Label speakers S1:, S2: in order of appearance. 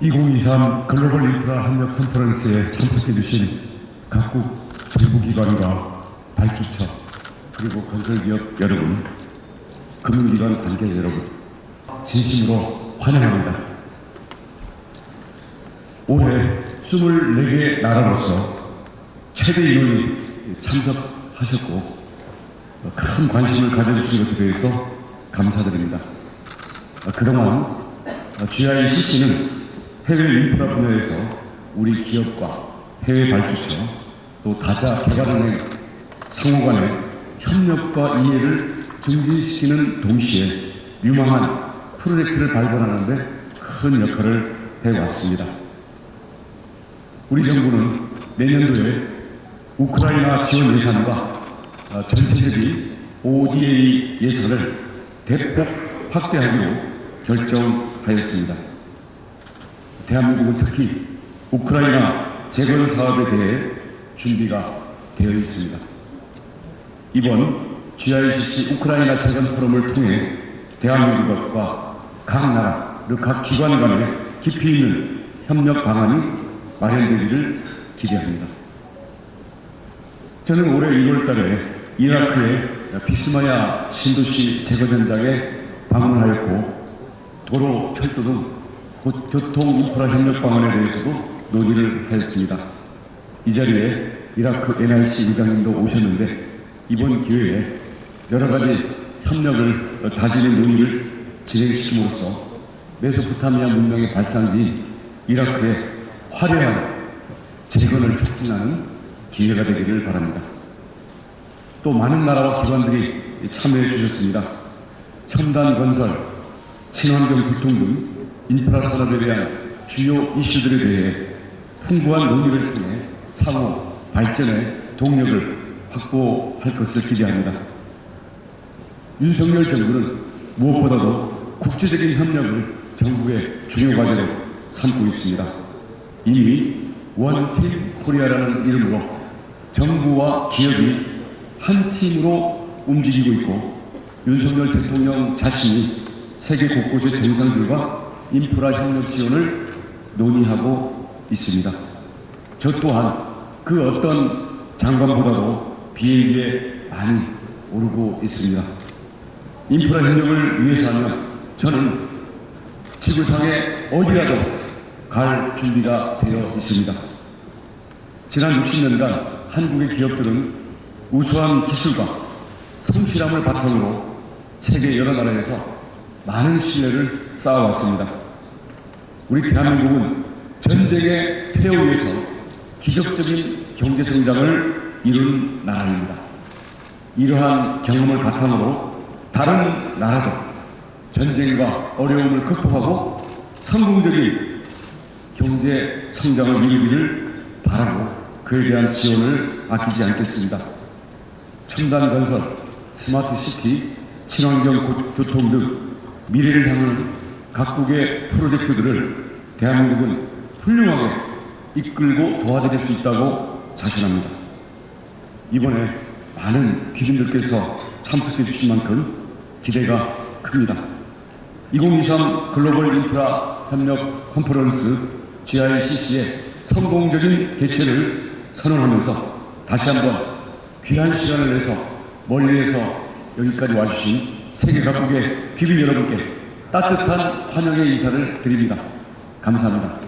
S1: 2023 글로벌 인프라 협력 컨퍼런스에 참석해 주신 각국 정부기관과 발주처 그리고 건설기업 여러분, 금융기관 관계 여러분, 진심으로 환영합니다. 올해 24개 나라로서 최대 인원이 참석하셨고 큰 관심을 가져주신 것에 대해서 감사드립니다. 그동안 GICC는 해외 인프라 분야에서 우리 기업과 해외 발주처 또 다자 개발은행 상호 간의 협력과 이해를 증진시키는 동시에 유망한 프로젝트를 발굴하는 데큰 역할을 해왔습니다. 우리 정부는 내년도에 우크라이나 지원 예산과 어, 전체적인 ODA 예산을 대폭 확대하기로 결정하였습니다. 대한민국은 특히 우크라이나 재건 사업에 대해 준비가 되어 있습니다. 이번 GICC 우크라이나 재건 포럼을 통해 대한민국과 각 나라 각 기관 간의 깊이 있는 협력 방안이 마련되기를 기대합니다. 저는 올해 1월 달에 이라크의 비스마야 신도시 재건 현장에 방문하였고 도로, 철도 등 고- 교통 인프라 협력 방안에 대해서도 논의를 했습니다. 이 자리에 이라크 NIC 의장님도 오셨는데 이번 기회에 여러 가지 협력을 다지는 논의를 진행시킴으로써 메소포타미아 문명의 발상지인 이라크의 화려한 재건을 촉진하는 기회가 되기를 바랍니다. 또 많은 나라와 기관들이 참여해 주셨습니다. 첨단 건설, 친환경 교통 등 인프라 산업에 대한 주요 이슈들에 대해 풍부한 논의를 통해 상호 발전의 동력을 확보할 것을 기대합니다. 윤석열 정부는 무엇보다도 국제적인 협력을 정부의 중요 과제로 삼고 있습니다. 이미 원팀 코리아라는 이름으로 정부와 기업이 한 팀으로 움직이고 있고 윤석열 대통령 자신이 세계 곳곳의 정상들과 인프라 협력 지원을 논의하고 있습니다. 저 또한 그 어떤 장관보다도 비행기에 많이 오르고 있습니다. 인프라 협력을 위해서라면 저는 지구상에 어디라도 갈 준비가 되어 있습니다. 지난 60년간 한국의 기업들은 우수한 기술과 성실함을 바탕으로 세계 여러 나라에서 많은 신뢰를 쌓아왔습니다. 우리 대한민국은 전쟁의 폐허에서 기적적인 경제 성장을 이룬 나라입니다. 이러한 경험을 바탕으로 다른 나라도 전쟁과 어려움을 극복하고 성공적인 경제 성장을 이루기를 바라고 그에 대한 지원을 아끼지 않겠습니다. 첨단 건설, 스마트 시티, 친환경 고- 교통 등 미래를 향하는 각국의 프로젝트들을 대한민국은 훌륭하게 이끌고 도와드릴 수 있다고 자신합니다. 이번에 많은 귀빈들께서 참석해 주신 만큼 기대가 큽니다. 2023 글로벌 인프라 협력 컨퍼런스 GICC의 성공적인 개최를 선언하면서 다시 한번 귀한 시간을 내서 멀리에서 여기까지 와주신 세계 각국의 귀빈 여러분께 따뜻한 환영의 인사를 드립니다. 감사합니다.